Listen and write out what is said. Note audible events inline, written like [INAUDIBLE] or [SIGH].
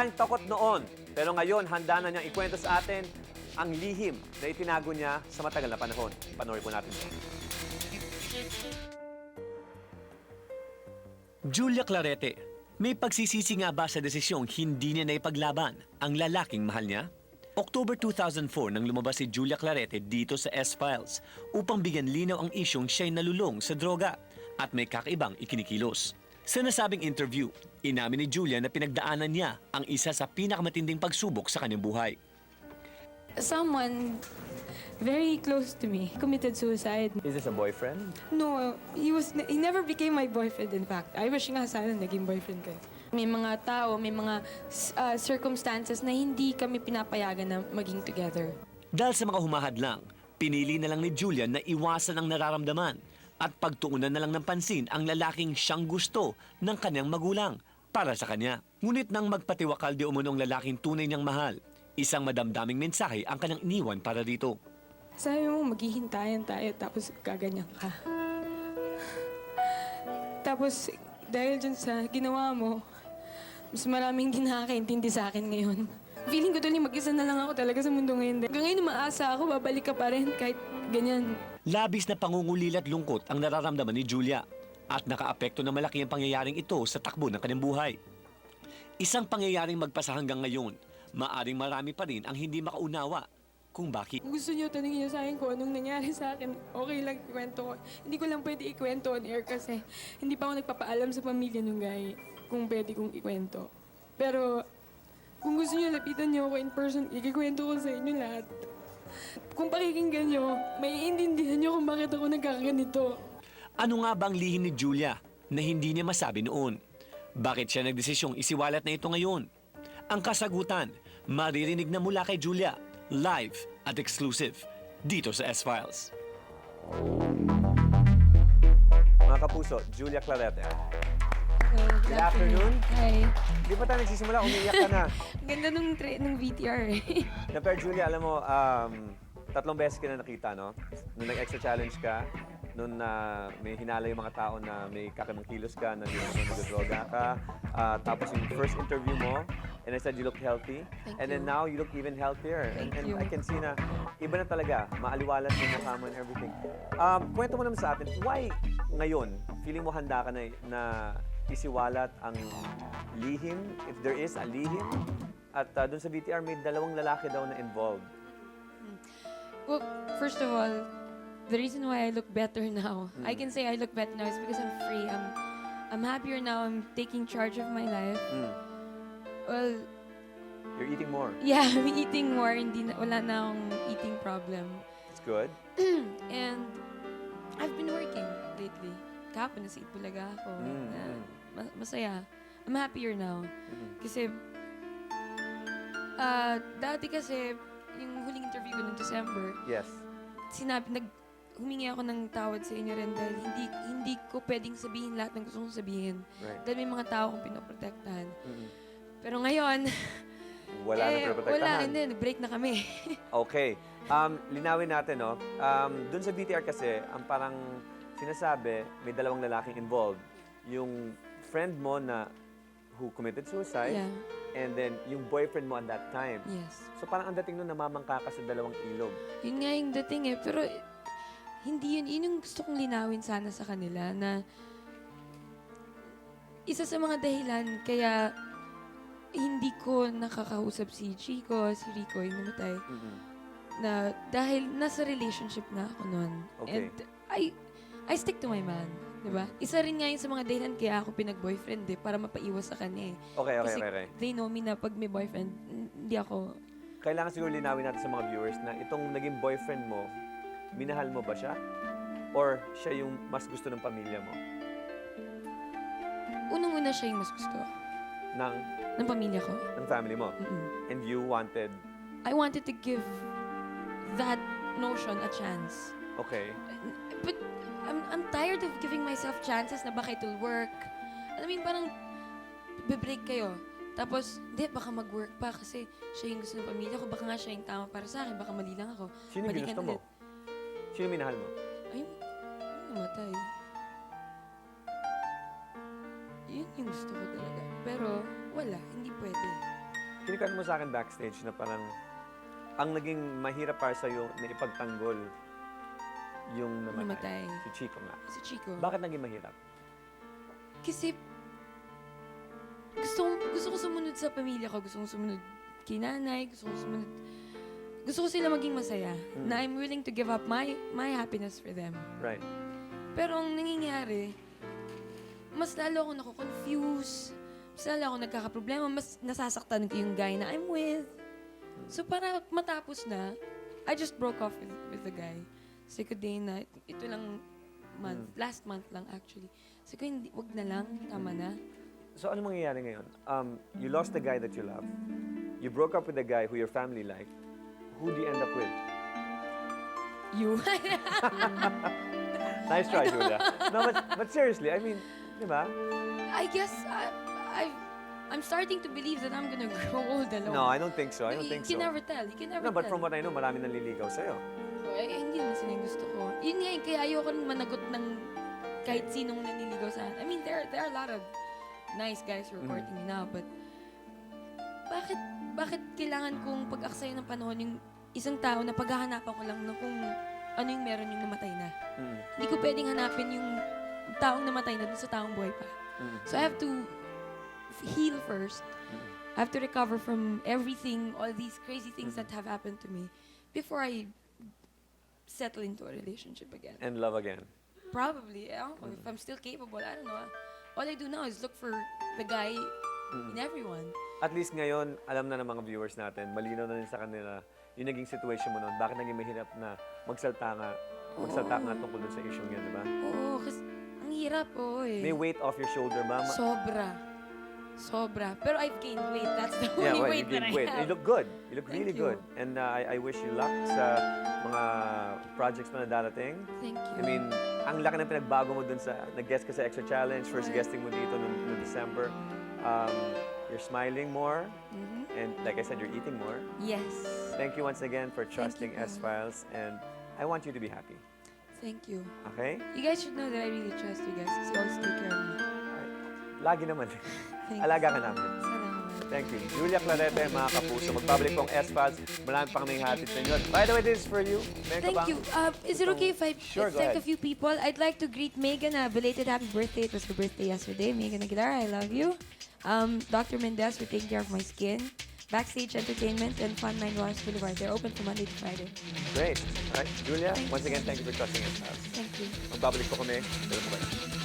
Marahil takot noon, pero ngayon handa na niyang ikwento sa atin ang lihim na itinago niya sa matagal na panahon. Panoorin po natin. Julia Clarete, may pagsisisi nga ba sa desisyong hindi niya naipaglaban ang lalaking mahal niya? October 2004 nang lumabas si Julia Clarete dito sa S-Files upang bigyan linaw ang isyong siya'y nalulong sa droga at may kakaibang ikinikilos. Sa nasabing interview, inamin ni Julia na pinagdaanan niya ang isa sa pinakamatinding pagsubok sa kanyang buhay. Someone very close to me committed suicide. Is this a boyfriend? No, he was he never became my boyfriend in fact. I wish nga sana naging boyfriend ko. May mga tao, may mga uh, circumstances na hindi kami pinapayagan na maging together. Dahil sa mga humahadlang, pinili na lang ni Julia na iwasan ang nararamdaman at pagtuunan na lang ng pansin ang lalaking siyang gusto ng kanyang magulang para sa kanya. Ngunit nang magpatiwakal di umunong lalaking tunay niyang mahal, isang madamdaming mensahe ang kanyang iniwan para dito. Sabi mo, maghihintayan tayo tapos gaganyan ka. Tapos, dahil dyan sa ginawa mo, mas maraming hindi nakakaintindi sa akin ngayon. Feeling ko tuloy mag-isa na lang ako talaga sa mundo ngayon. Hanggang ngayon, umaasa ako, babalik ka pa rin kahit ganyan. Labis na pangungulil at lungkot ang nararamdaman ni Julia at nakaapekto na malaki ang pangyayaring ito sa takbo ng kanyang buhay. Isang pangyayaring magpasa hanggang ngayon, maaring marami pa rin ang hindi makaunawa kung bakit. Kung gusto niyo, tanungin niyo sa akin kung anong nangyari sa akin. Okay lang ikwento ko. Hindi ko lang pwede ikwento on air kasi hindi pa ako nagpapaalam sa pamilya nung guy kung pwede kong ikwento. Pero gusto niyo, ako in person, ikikwento ko sa inyo lahat. Kung pakikinggan niyo, may intindihan niyo kung bakit ako nagkakaganito. Ano nga bang lihim ni Julia na hindi niya masabi noon? Bakit siya nagdesisyong isiwalat na ito ngayon? Ang kasagutan, maririnig na mula kay Julia, live at exclusive, dito sa S-Files. Mga kapuso, Julia Clarete. Good afternoon. Hi. Di ba tayo nagsisimula, umiiyak ka na. [LAUGHS] Ganda nung, tra- nung VTR eh. [LAUGHS] Na pero Julia, alam mo, um, tatlong beses ka na nakita, no? Nung nag-extra challenge ka, nung na may hinala yung mga tao na may kakibang kilos ka, na hindi mo nag-droga ka. Ah, tapos yung first interview mo, and I said you look healthy. Thank and then you. now you look even healthier. Thank and, and you. I can see na iba na talaga, maaliwalas yung mukha mo and everything. Um, kwento mo naman sa atin, why ngayon, feeling mo handa ka na, na isiwalat ang lihim, if there is a lihim, at uh, dun sa BTR, may dalawang lalaki daw na involved. Well, first of all, the reason why I look better now, I can say I look better now is because I'm free. I'm, I'm happier now. I'm taking charge of my life. Mm. Well, You're eating more. [LAUGHS] yeah, I'm eating more. Hindi na, wala na akong eating problem. It's good. [CLEARS THROAT] And I've been working lately. Kahapon nasa Itbulaga ako. Mm, Na, mm. Ma- masaya. I'm happier now. Mhm. Kasi, ah, dati kasi, yung huling interview ko noong December, Yes. sinabi, nag, humingi ako ng tawad sa inyo rin dahil hindi, hindi ko pwedeng sabihin lahat ng gusto kong sabihin. Right. Dahil may mga tao kong pinoprotektahan. Mhm. Pero ngayon, [LAUGHS] Wala na eh, wala, protektahan. hindi, nag-break na kami. [LAUGHS] Okay. Um, linawin natin, no? Um, dun sa BTR kasi, ang parang sinasabi, may dalawang lalaking involved. Yung friend mo na who committed suicide, yeah, and then yung boyfriend mo at that time. yes. So parang ang dating nun, namamangka ka sa dalawang ilog. Yun nga yung dating eh. Pero eh, hindi yun. Yun yung gusto kong linawin sana sa kanila na isa sa mga dahilan kaya hindi ko nakakausap si Chico, si Rico, yung namatay, Mhm. na dahil nasa relationship na ako noon. Okay. And I, I stick to my man. Diba? Isa rin nga yun sa mga dahilan kaya ako pinag-boyfriend eh, para mapaiwas sa kanya eh. Okay, okay, Kasi okay, okay. they know me na pag may boyfriend, hindi ako, Kailangan siguro linawin natin sa mga viewers na itong naging boyfriend mo, minahal mo ba siya? Or siya yung mas gusto ng pamilya mo? unang-una siya yung mas gusto Ng, ng pamilya ko. ng family mo? Mm-mm. And you wanted, I wanted to give that notion a chance. okay, But I'm, I'm tired of giving myself chances na baka it will work. I mean, parang be-break kayo. Tapos, hindi, baka mag-work pa kasi siya yung gusto ng pamilya ko. Baka nga siya yung tama para sa akin. Baka mali lang ako. sino yung Balikan ginusto mo? ulit. Sino minahal mo? Ay, yung namatay. Yun yung gusto ko talaga. Pero, wala. Hindi pwede. kinikwento mo sa akin backstage na parang ang naging mahirap para sa'yo na ipagtanggol yung namatay. Namatay. Si Chico nga. Si Chico. Bakit naging mahirap? Kasi gusto, ko- gusto ko sumunod sa pamilya ko. Gusto ko sumunod kay nanay. Gusto ko sumunod... Gusto ko sila maging masaya. Mm. Na I'm willing to give up my my happiness for them. Right. Pero ang nangyayari, mas lalo ako nako-confuse. Mas lalo ako nagkakaproblema. Mas nasasaktan ko yung guy na I'm with. So para matapos na, I just broke off with, with the guy. Sabi ko, Dana, ito lang month. Last month lang actually. Sabi ko, hindi, wag na lang. Tama na. So ano mangyayari ngayon? Um, you lost the guy that you love. You broke up with the guy who your family liked. Who do you end up with? You. [LAUGHS] [LAUGHS] Nice try, Julia. No, but, but seriously, I mean, di ba? I guess I, I, I'm starting to believe that I'm gonna [LAUGHS] grow old alone. No, I don't think so. I don't you, think you can so. never tell. You can never No, but tell. from what I know, marami nanliligaw sa'yo. Eh, eh, hindi naman sila yung gusto ko. Yun nga, eh, kaya ayoko rin managot ng kahit sinong naniligaw sa I mean, there, there are a lot of nice guys who are Mhm. courting me now, but bakit, bakit kailangan kong pag-aksaya ng panahon yung isang tao na paghahanapan ko lang ng kung ano yung meron yung namatay na. Mm. Hindi ko pwedeng hanapin yung taong namatay na dun sa taong buhay pa. Mm. So I have to heal first. I have to recover from everything, all these crazy things that have happened to me before I settle into a relationship again. And love again. Probably, don't know, if I'm still capable, I don't know. All I do now is look for the guy in everyone. At least ngayon, alam na ng mga viewers natin, malinaw na rin sa kanila yung naging situation mo noon. Bakit naging mahirap na magsalta nga, magsalta nga tungkol dun sa issue yan, di ba? Oo, kasi ang hirap, oo eh. May weight off your shoulder ba? Ma- Sobra. Sobra. Pero I've gained weight. That's the [LAUGHS] yeah, only well, weight you that I weight. have. You look good. You look Thank really you. good. And uh, I, I wish you luck sa mga projects mo na darating. Thank you. I mean, ang laki ng pinagbago mo dun sa, nag-guest ka sa Extra Challenge, first Right. guesting mo dito noong noong December. Um, you're smiling more, Mhm. and like I said, you're eating more. Yes. Thank you once again for trusting. S-Files, and I want you to be happy. Thank you. Okay? You guys should know that I really trust you guys because you always take care of me. Lagi naman. [LAUGHS] Thanks. Alaga ka namin. Sana naman. Thank you. Julia Clarete, mga kapuso. Mag-public pong S-Files. Marami pang may hatid sa inyo. By the way, this is for you. Meron Thank you. Uh, is it okay if I Sure, go thank ahead. a few people? I'd like to greet Megan. A belated happy birthday. It was her birthday yesterday. Megan Aguilar, I love you. Um, Dr. Mendez for taking care of my skin. Backstage Entertainment and Fun 9 Wars Boulevard. They're open from Monday to Friday. Great. All right, Julia, Thank once again, thank you for trusting S-Files. Thank you. Mag-public po kami. Po kayo.